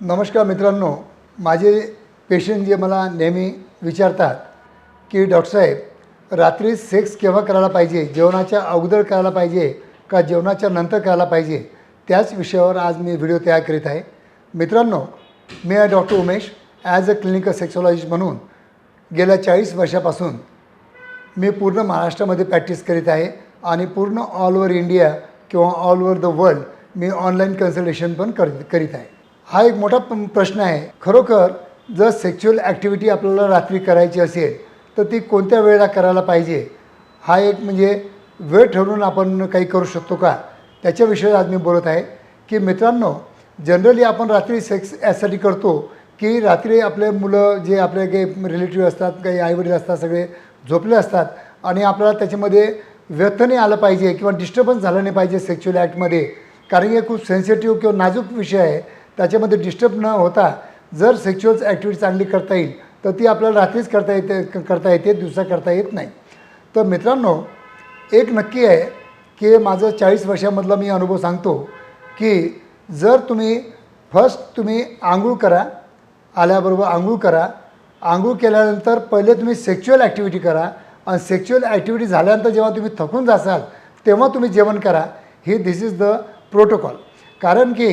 नमस्कार मित्रांनो माझे पेशंट जे मला नेहमी विचारतात की डॉक्टर साहेब रात्री सेक्स केव्हा करायला पाहिजे? जेवणाच्या अगोदर करायला पाहिजे का जेवणाच्या नंतर करायला पाहिजे? त्याच विषयावर आज मी व्हिडिओ तयार करीत आहे. मित्रांनो मी आहे doctor Umesh. As a clinical sexologist म्हणून गेल्या चाळीस वर्षापासून मी पूर्ण महाराष्ट्रामध्ये प्रॅक्टिस करीत आहे आणि पूर्ण ऑल ओव्हर इंडिया किंवा ऑल ओव्हर द वर्ल्ड मी ऑनलाईन कन्सल्टेशन पण कर करीत आहे. हा एक मोठा प- प्रश्न आहे. खरोखर जर सेक्च्युअल ॲक्टिव्हिटी आपल्याला रात्री करायची असेल तर ती कोणत्या वेळेला करायला पाहिजे? हा एक म्हणजे वेळ ठरवून आपण काही करू शकतो का? त्याच्याविषयी आज मी बोलत आहे. की मित्रांनो जनरली आपण रात्री सेक्स यासाठी करतो की रात्री आपले मुलं जे आपले काही रिलेटिव्ह असतात काही आईवडील असतात सगळे झोपले असतात आणि आपल्याला त्याच्यामध्ये व्यर्थ नाही आलं पाहिजे किंवा डिस्टर्बन्स झालं नाही पाहिजे सेक्च्युअल ॲक्टमध्ये कारण हे खूप सेन्सिटिव्ह किंवा नाजूक विषय आहे. त्याच्यामध्ये डिस्टर्ब न होता जर सेक्च्युअल ॲक्टिव्हिटी चांगली करता येईल तर ती आपल्याला रात्रीच करता येते करता येते दिवसा करता येत नाही. तर मित्रांनो एक नक्की आहे की माझं चाळीस वर्षामधला मी अनुभव सांगतो की जर तुम्ही फर्स्ट तुम्ही आंघोळ करा आल्याबरोबर आंघोळ करा आंघोळ केल्यानंतर पहिले तुम्ही सेक्च्युअल ॲक्टिव्हिटी करा आणि सेक्च्युअल ॲक्टिव्हिटी झाल्यानंतर जेव्हा तुम्ही थकून जासाल तेव्हा तुम्ही जेवण करा. ही दिस इज द प्रोटोकॉल कारण की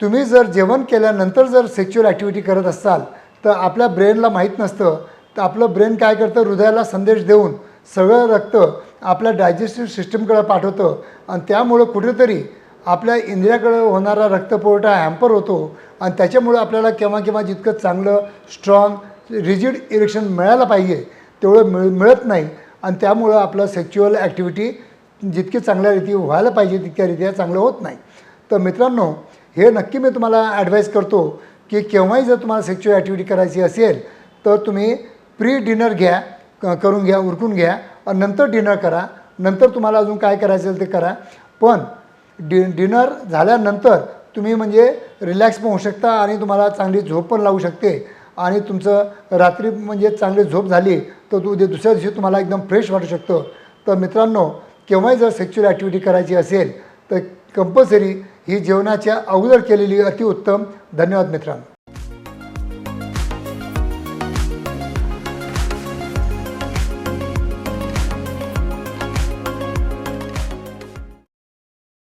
तुम्ही जर जेवण केल्यानंतर जर सेक्च्युअल ॲक्टिव्हिटी करत असाल तर आपल्या ब्रेनला माहीत नसतं. तर आपलं ब्रेन काय करतं? हृदयाला संदेश देऊन सगळं रक्त आपल्या डायजेस्टिव्ह सिस्टमकडे पाठवतं. आणि त्यामुळं कुठेतरी आपल्या इंद्रियाकडे होणारा रक्तपुरवठा हॅम्पर होतो. आणि त्याच्यामुळं आपल्याला केव्हा केव्हा जितकं चांगलं स्ट्रॉंग रिजिड इरेक्शन मिळायला पाहिजे तेवढं मिळ मिळत नाही. आणि त्यामुळं आपलं सेक्च्युअल ॲक्टिव्हिटी जितकी चांगल्या रीती व्हायला पाहिजे तितक्या रीत्या चांगलं होत नाही. तर मित्रांनो हे नक्की मी तुम्हाला ॲडवाईस करतो की केव्हाही जर तुम्हाला सेक्च्युअल ॲक्टिव्हिटी करायची असेल तर तुम्ही प्री डिनर घ्या क- करून घ्या उरकून घ्या आणि नंतर डिनर करा. नंतर तुम्हाला अजून काय करायचं असेल ते करा. पण डि डिनर झाल्यानंतर तुम्ही म्हणजे रिलॅक्स पण होऊ शकता आणि तुम्हाला चांगली झोप पण लागू शकते. आणि तुमचं रात्री म्हणजे चांगली झोप झाली तर तू उद्या दुसऱ्या दिवशी तुम्हाला एकदम फ्रेश वाटू शकतं. तर मित्रांनो केव्हाही जर सेक्च्युअल ॲक्टिव्हिटी करायची असेल तर कंपल्सरी ही जेवणाच्या अगोदर केलेली अतिउत्तम. धन्यवाद मित्रांनो.